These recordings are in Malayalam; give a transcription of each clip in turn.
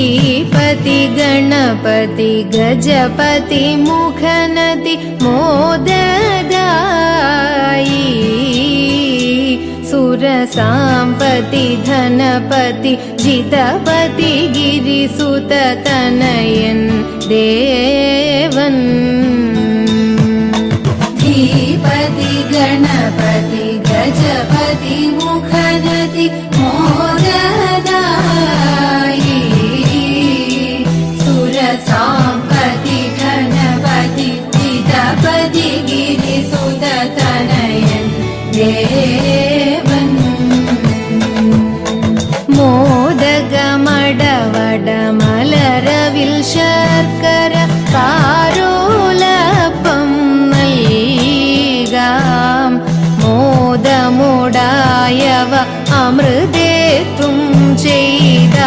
श्रीपति गणपति गजपति मुखनति मो सुरसाम्पति धनपति जितपति गिरिसुततनयन् देवन्। पति गणपति गजपति मुखनति मो അമൃതേത്തും ചെയ്താനന്ദിക്ക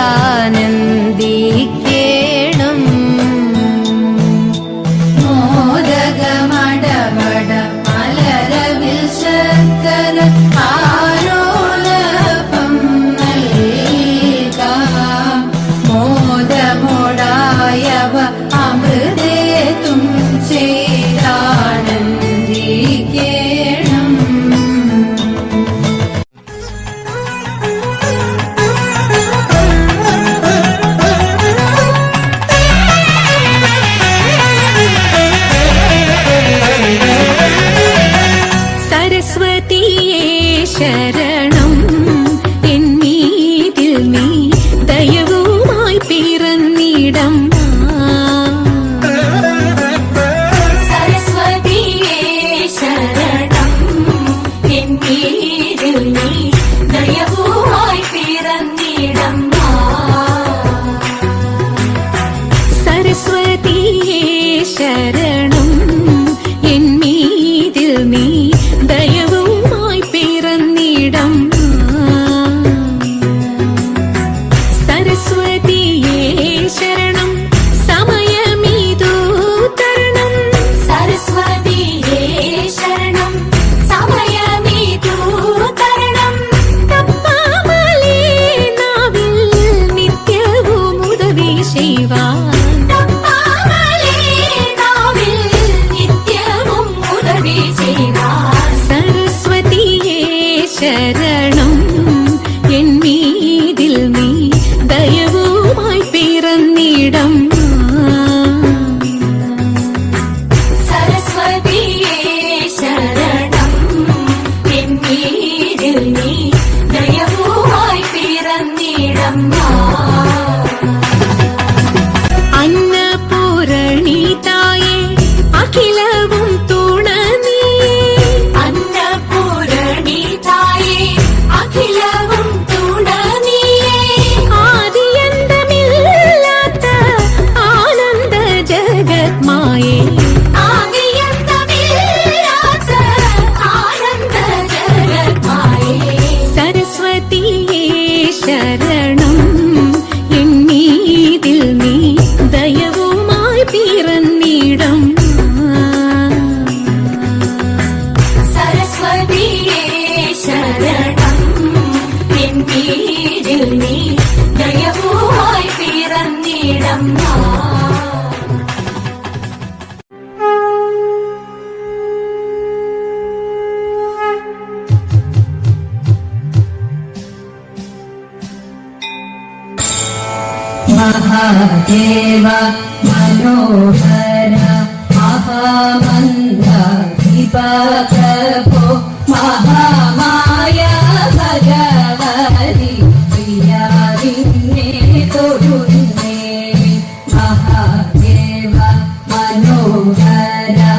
रा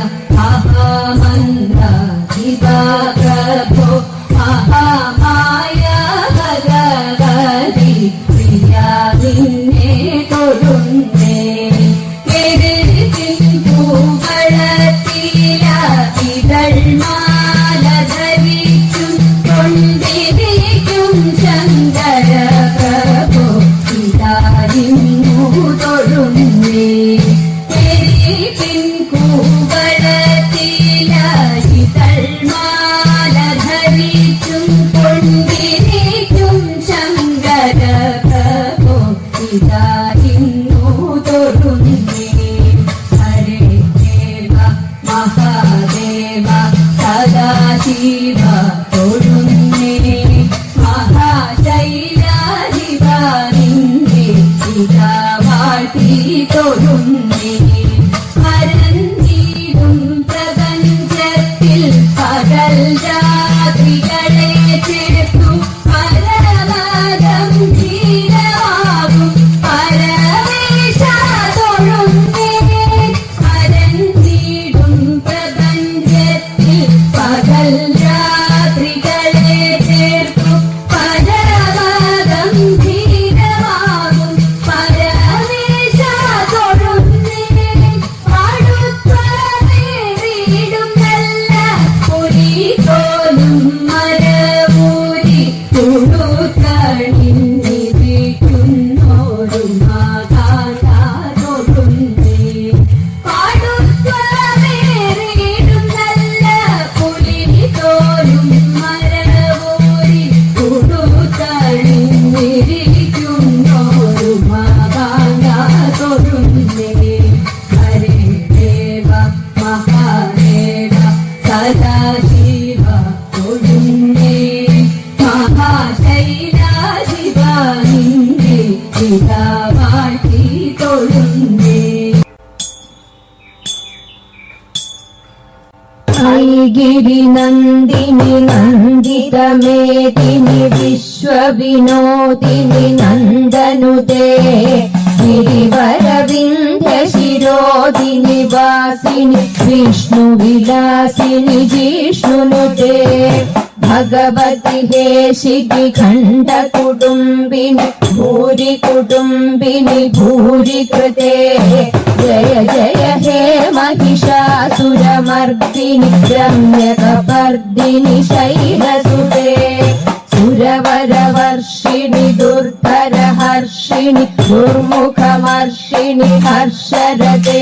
都用你。गिरिनन्दिनि नन्दितमेदिनि विश्वविनोदिनि नन्दनुदे गिरिवरविन्ध्यशिरोदिनि वासिनि विष्णुविलासिनि जिष्णुनुते भगवति हे शिखण्डकुटुम्बिनि भूरि कुटुम्बिनि भूरि कृते जय जय हे महिषासुरमर्दिनि रम्यकपर्दिनि शैलसुते सुरवरवर्षिणि दुर्धरहर्षिणि दुर्मुखमर्षिणि हर्षरते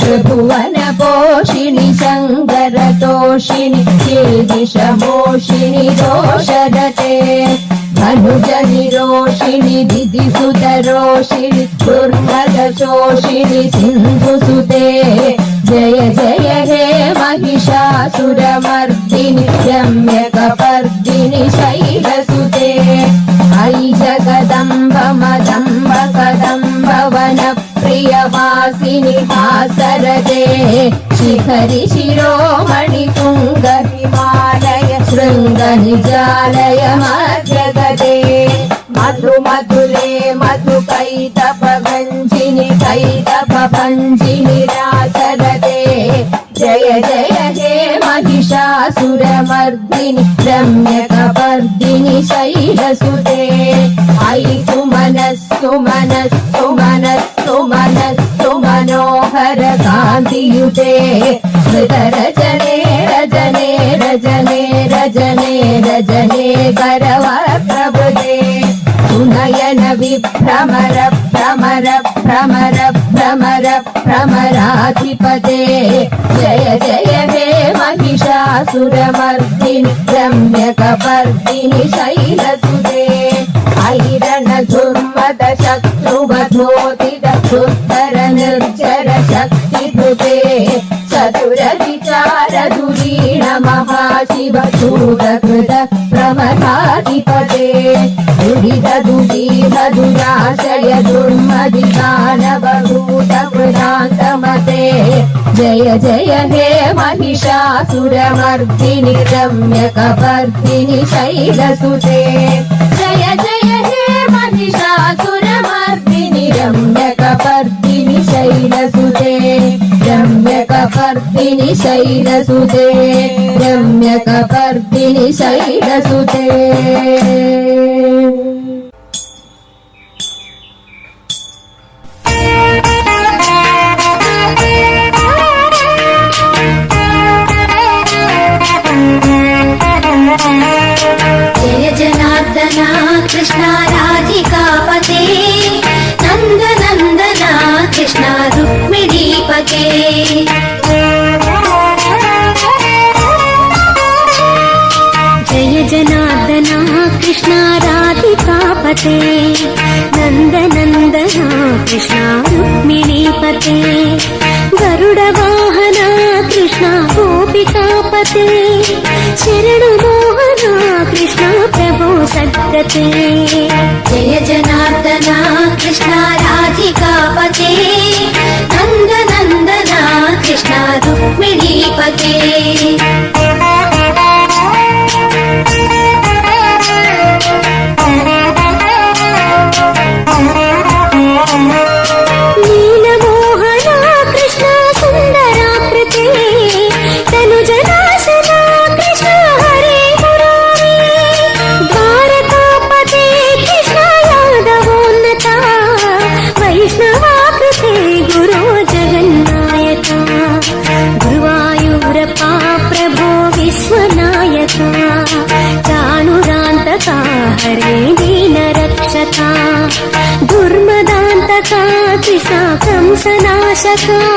त्रिभुवनपोषिणि शङ्करतोषिणि कीर्तिशमोषिणि दोषरते धनुजनिरोषिणि दिदिसुतरोषिणि दुर्मदशोषिणि सिन्धुसुते जय जय हे महिषासुरमर्दिनि रम्यकपर्दिनि शैलसुते अयि जगदम्ब मदम्ब कदम्ब वनप्रियवासिनि हासरते शिखरि शिरोमणि तुङ्ग हिमालय शृङ्गनिजालय मध्यगते मधु मधुरे मधु कैतप भञ्जिनि कैतप भञ्जिनि रासरते जय जय हे महिषासुरमर्दिनि रम्यकपर्दिनि शैलसुते अयि सुमनस्सु मनस्सु मनस्सु मनस्सु मनोहर कान्तियुते स्मृतरजने रजने रजने रजने रजने करवप्रभृते सुनयन विभ्रमर भ्रमर भ्रमर भ्रमर भ्रमराधिपते जय जय हे महिषासुरमर्दिनि रम्यकपर्दिनि शैलसुते। ऐरण दुर्मद शत्रुवधोदित दुर्धर निर्जर शक्तिभृते। चतुर विचार दुरीण महाशिव दूरकृत प्रमथाधिपते दुरित दुरीह दुराशय दुर्मदि दानवभूत कृतान्तमते जय जय हे महिषासुरमर्दिनि रम्यकपर्दिनि शैलसुते जय जय हे महिषासुरमर्दिनि रम्यकपर्दिनि शैलसुते रम्यकपर्दिनि शैलसुते रम्यकपर्दिनि शैलसुते రుక్మిణీపతే నందనందన కృష్ణ రుక్మిణీపతే గరుడ వాహన కృష్ణ గోపికాపతే శరణు మోహన కృష్ణ ప్రభు సద్గతే. జయ జనార్దన కృష్ణ రాధికాపతే నందనందన కృష్ణ రుక్మిణీపతే 车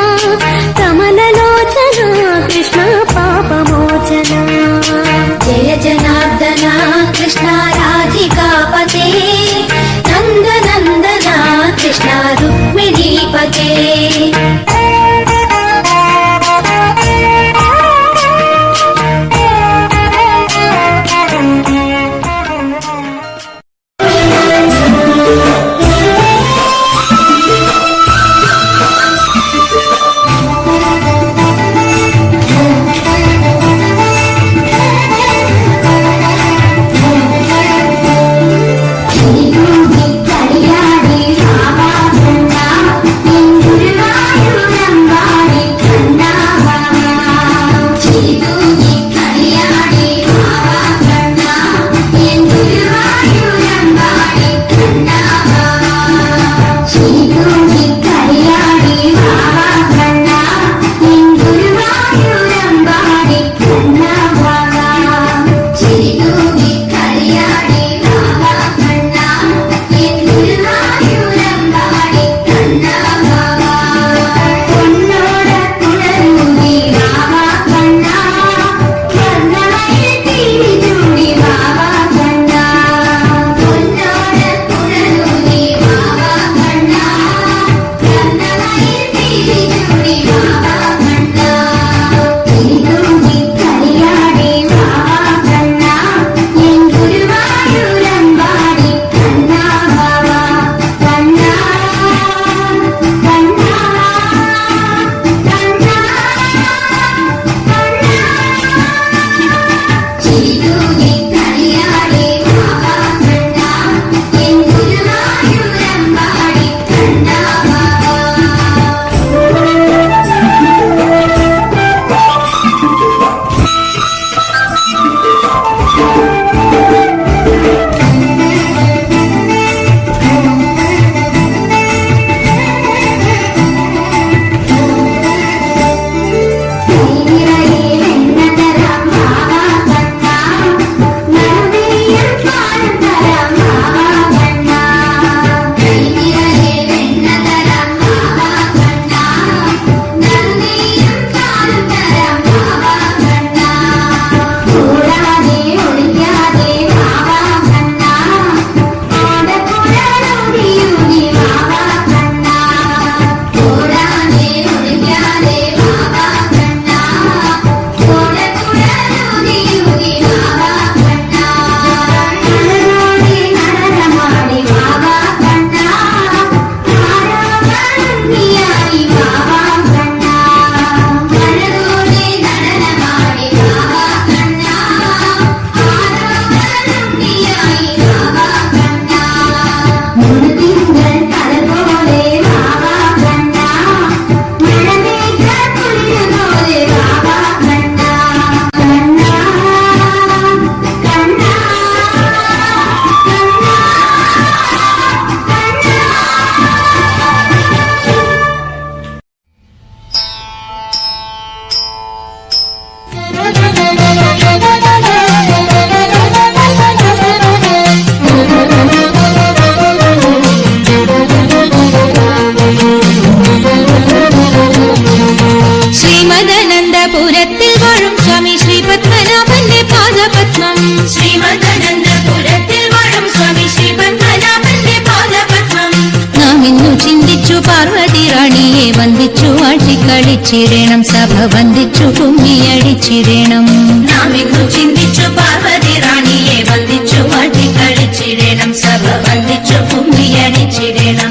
കളിച്ചിടണം സഭ വന്ദിച്ചു കുമ്മിയടിച്ചിടണം നാം ഇന്നു ചിന്തിച്ചു പാർവതി റാണിയെ വന്ദിച്ചു വാട്ടി കളിച്ചിടണം. സഭ വന്ദിച്ചു കുമ്മിയടിച്ചിടണം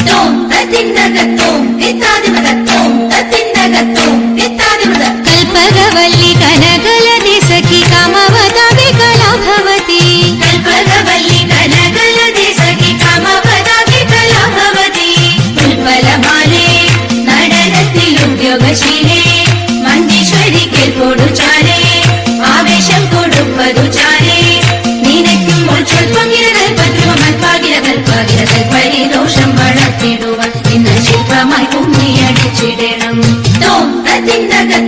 കുമ്മിയടിച്ചിടണം തോം കുമ്മിയടിച്ചിടണം തോം തത്തിന്തകത്തോം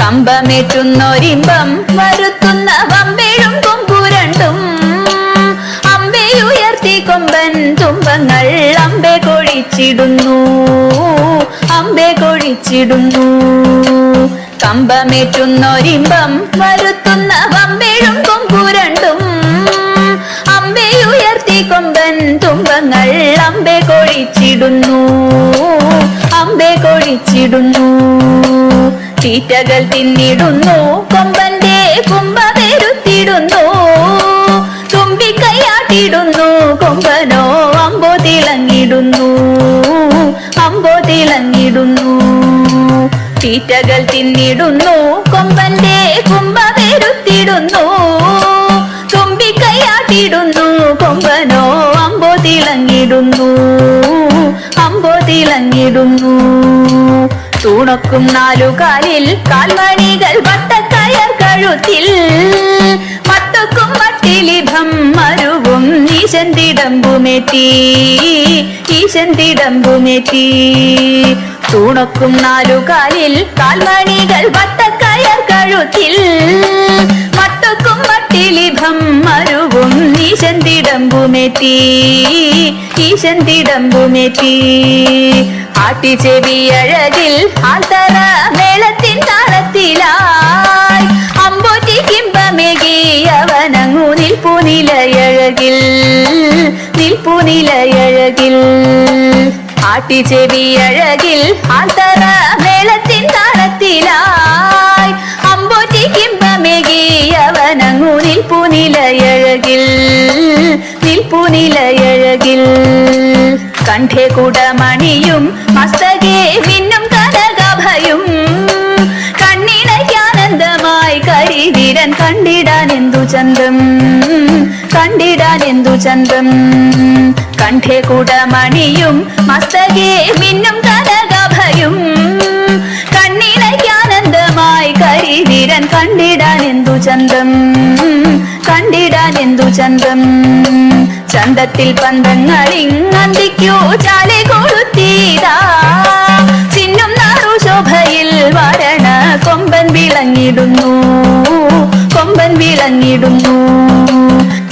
കമ്പമേറ്റുന്നൊരിമ്പം വരുത്തുന്ന വമ്പേഴും കൊമ്പുരണ്ടും. അമ്പയുയർത്തി കൊമ്പൻ തുമ്പങ്ങൾ അമ്പെ കൊഴിച്ചിടുന്നു. അമ്പെ കൊഴിച്ചിടുന്നു. കമ്പമേറ്റുന്നൊരിമ്പം വരുത്തുന്ന വമ്പേഴും കൊമ്പുരണ്ടും. അമ്പയുയർത്തി കൊമ്പൻ തുമ്പങ്ങൾ അമ്പെ കൊഴിച്ചിടുന്നു. അമ്പെ കൊഴിച്ചിടുന്നു. തീറ്റകൾ തിന്നിടുന്നു. കൊമ്പന്റെ കുമ്പ വരുത്തിടുന്നു തുമ്പിക്കൈയാട്ടിടുന്നു കൊമ്പനോ അമ്പോ തിളങ്ങിടുന്നു. അമ്പോ തിളങ്ങിടുന്നു. തീറ്റകൾ തിന്നിടുന്നു. കൊമ്പന്റെ കുമ്പ വരുത്തിടുന്നു തുമ്പിക്കൈയാട്ടിടുന്നു കൊമ്പനോ അമ്പോ തിളങ്ങിടുന്നു. അമ്പോ തിളങ്ങിടുന്നു. തൂണക്കും നാലുകാലിൽ കാൽമണികൾ വട്ടക്കയർ കഴുത്തിൽ. മട്ടക്കും മട്ടിലിഭം മരുവും ഈശൻ തിടമ്പുമെത്തി ഈശൻ തിടമ്പുമെത്തി തൂണക്കും കാൽമണികൾ വട്ടക്കയർ കഴുത്തിൽ. മട്ടക്കും മട്ടിലിഭം മരുവും ഈശൻ തിടമ്പുമെത്തി ഈശൻ തിടമ്പുമെത്തി ആട്ടിച്ചെവിയഴകിൽ ആൽത്തറ മേളത്തിൻ താളത്തിലായി അമ്പോറ്റി കിമ്പമേകി അവനങ്ങു നിൽപ്പു നിലയഴകിൽ നിൽപ്പു നിലയഴകിൽ ആട്ടിച്ചെവിയഴകിൽ ആൽത്തറ മേളത്തിൻ താളത്തിൽ തളത്തിലായി അമ്പോറ്റിക്കിമ്പമേകിയവനങ്ങു നിൽപ്പു നിലയഴകിൽ നിൽപ്പു നിലയഴകിൽ. കണ്ഠേ കുടമണിയും മസ്തകേ മിന്നും കനകഭയും കണ്ണിണയ്ക്കാനന്ദമായി കരിവീരൻ കണ്ടിടാൻ എന്തു ചന്തം കണ്ടിടാൻ എന്തു ചന്തം. കണ്ഠേ കുടമണിയും മസ്തകേ മിന്നും കനകഭയും കരിവീരൻ കണ്ടിടാൻ എന്തു ചന്തം? കണ്ടിടാൻ എന്തു ചന്തം? ചന്തത്തിൽ പന്തങ്ങൾ പന്തങ്ങളിങ്ങന്തിക്കൂ ചാലെ കൊളുത്തീതാ ചിന്നും നാറു ശോഭയിൽ വരണ കൊമ്പൻ വിളങ്ങിടുന്നു കൊമ്പൻ വിളങ്ങിടുന്നു.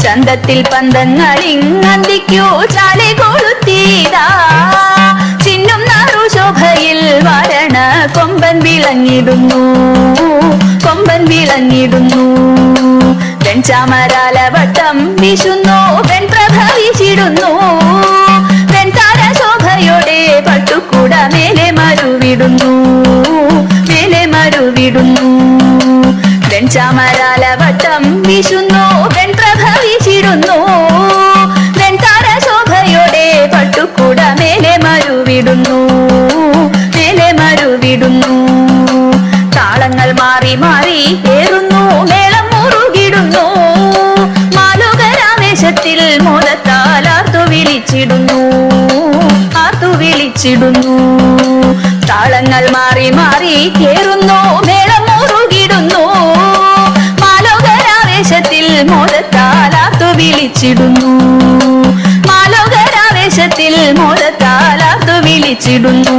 ചന്തത്തിൽ പന്തങ്ങൾ പന്തങ്ങളിങ്ങന്തിക്കൂ ചാലെ കൊളുത്തീതാ ചിന്നും നാറു ശോഭയിൽ വരണ കൊമ്പൻ വിളങ്ങിടുന്നു കൊമ്പൻ വിളങ്ങിടുന്നു. വെൺചാമരാലവട്ടം വീശുന്നു വെൺപ്രഭ വീശിടുന്നു. വെൺതാര ശോഭയോടെ പട്ടുകൂട മേലെ മരുവിടുന്നു മേലെ മരുവിടുന്നു. വെൺചാമരാലവട്ടം വീശുന്നു വെൺപ്രഭ വീശിടുന്നു. വെൺതാര ശോഭയോടെ പട്ടുകൂട മേലെ മരുവിടുന്നു. മരുവിടുന്നു താളങ്ങൾ മാറി മാറി ഏറുന്നു മേളം മുറുകിടുന്നു. മാലുകരാവേശത്തിൽ മോദത്താൽ ആർത്തു വിളിച്ചിടുന്നു ആർത്തു വിളിച്ചിടുന്നു. താളങ്ങൾ മാറി മാറി ഏറുന്നു മേളം മുറുകിടുന്നു. മാലോകരാവേശത്തിൽ മോദത്താൽ ആർത്തു വിളിച്ചിടുന്നു. മാലോകരാവേശത്തിൽ മോദത്താൽ ആർത്തു വിളിച്ചിടുന്നു.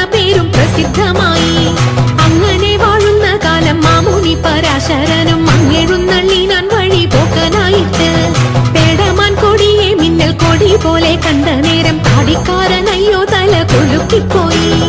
மாட்டிப் போய்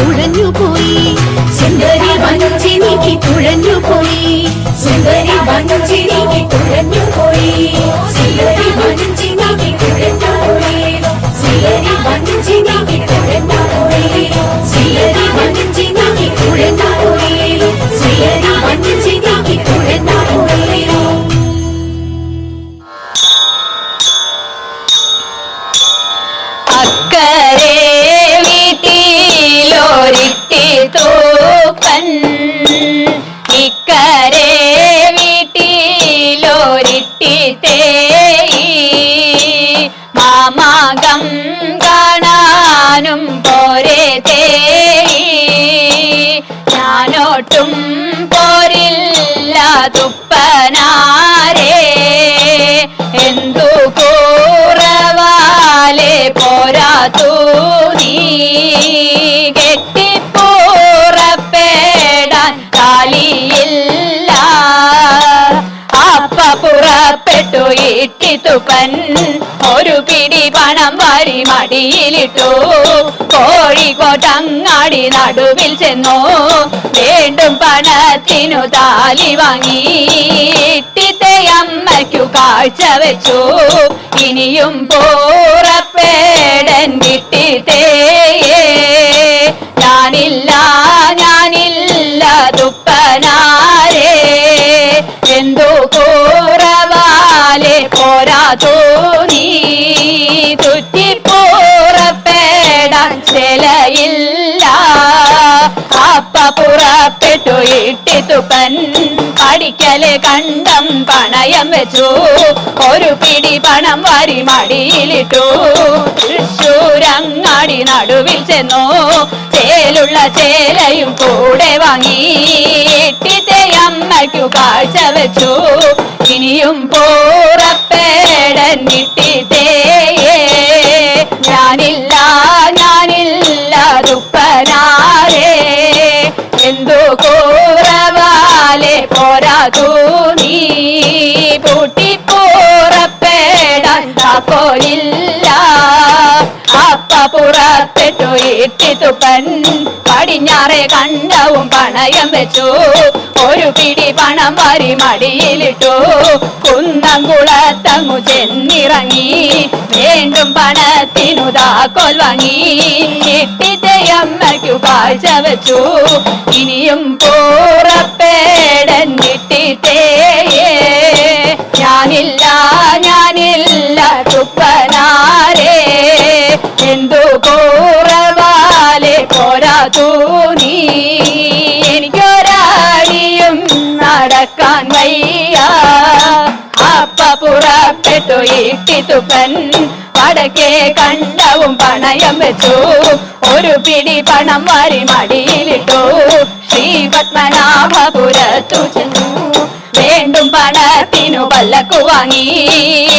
നീക്കി തുഴഞ്ഞു പോയി സുന്ദരി വഞ്ചി നീക്കി തുഴഞ്ഞു പോയി സുന്ദരി വഞ്ചി തൂപ്പൻ ഇക്കരെ വീട്ടിലോരിട്ടി തേയി മാമാകം കാണാനും പോരെ തേയി. ഞാനോട്ടും പോരില്ല തുപ്പനാരേ. എന്തു കൂറവാലെ പോരാത്തു നീ കെട്ടിപ്പൂറപ്പെടാൻ കാലിയില്ല അപ്പ പുറപ്പെട്ടു ഇട്ടിത്തുപ്പൻ ഒരു പിടി പണം വാരി മടിയിലിട്ടു. കോഴിക്കോട്ടങ്ങാടി നടുവിൽ ചെന്നു. വീണ്ടും പണത്തിനു താലി വാങ്ങി. ഇട്ടിത്തെ അമ്മയ്ക്കു കാഴ്ച വെച്ചു. ഇനിയും പോറപ്പേടൻ കിട്ടിത്തേ ഞാനില്ല തോന്നി തുറ്റിപ്പോറപ്പെടാൻ ചിലയില്ല. അപ്പ പുറപ്പെട്ടു ഇട്ടിത്തുപ്പൻ അടിക്കലെ കണ്ടം പണയം വെച്ചു. ഒരു പിടി പണം വരി മടിയിലിട്ടു. തൃശൂരങ്ങാടി നടുവിൽ ചെന്നു. ചേലുള്ള ചേലയും കൂടെ വാങ്ങി. എട്ടിത്തെ അമ്മയ്ക്കു കാഴ്ച വെച്ചു. ഇനിയും പോറപ്പേ ഇട്ടിത്തേ ഞാനില്ല ഞാനില്ല ദുപ്പനാരേ എന്തു കൂറവാലെ പോരാ നീ. പൂട്ടിപ്പൂറപ്പേടാൻ താക്കോലില്ല അപ്പ പുറപ്പെട്ടു ഇട്ടിത്തുപ്പൻ പടിഞ്ഞാറെ കണ്ടവും പണയം വെച്ചു. ഒരു പിടി പണം വരി മടിയിലിട്ടു. കുന്നംകുളത്തങ്ങു ചെന്നിറങ്ങി. വീണ്ടും പണത്തിനു താക്കോൽ വാങ്ങി. ഇട്ടിത്തയമ്മയ്ക്കു കാഴ്ച വെച്ചു. ഇനിയും പോറപ്പേടൻ ഇട്ടിത്തേയേ ഞാനില്ല ഞാനില്ല തുപ്പനാരേ. എന്തു കൂറവാലെ പോരാതു നീ എനിക്കൊരാടിയും നടക്കാൻ വയ്യ. അപ്പ പുറപ്പെട്ടു ഇട്ടിത്തുപ്പൻ വടക്കേ കണ്ടവും പണയം വെച്ചു. ഒരു പിടി പണം വാരി മടിയിലിട്ടു. ശ്രീ പത്മനാഭപുരത്തു ചെന്നു. വേണ്ടും പണത്തിനു പല്ലക്കു വാങ്ങി.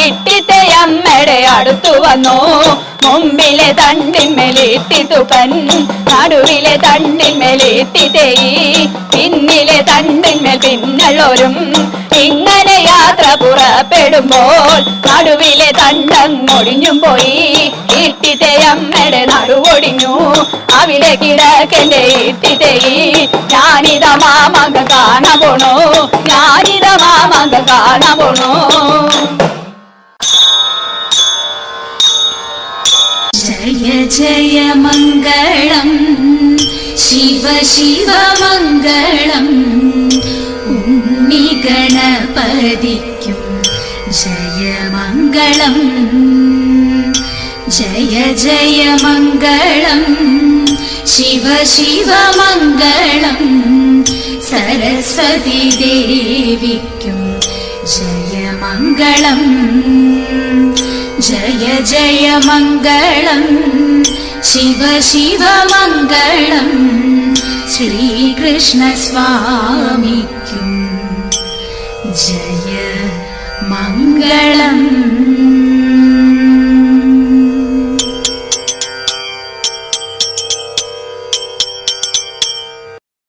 ഇട്ടിത്തെ അമ്മയുടെ അടുത്തു വന്നു. മുമ്പിലെ തണ്ടിന്മേലിട്ടിത്തുപ്പൻ നടുവിലെ തണ്ടിന്മേലിട്ടിത്തേയി പിന്നിലെ തണ്ടിന്മേൽ പിന്നള്ളോരും ഇങ്ങനെ യാത്ര പുറപ്പെടുമ്പോൾ നടുവിലെ തണ്ടങ്ങൊടിഞ്ഞും പോയി. ഇട്ടിത്തെ അമ്മയുടെ നടുവൊടിഞ്ഞു. അവിടെ കിടക്കന്റെ തേയി. ഞാനിത മാമക കാണ പോണോ. ഞാനിത മാമക കാണ പോണോ. ജയ ജയ മംഗളം. ശിവ ശിവ മംഗളം. ഉണ്ണി ഗണപതിക്കും ജയ ജയ മംഗളം. ശിവ ശിവ മംഗളം. സരസ്വതി ദേവിക്കും ജയ ജയ മംഗളം. ശിവ ശിവ മംഗളം. ശ്രീകൃഷ്ണ സ്വാമിക്കും. ജയ മംഗളം.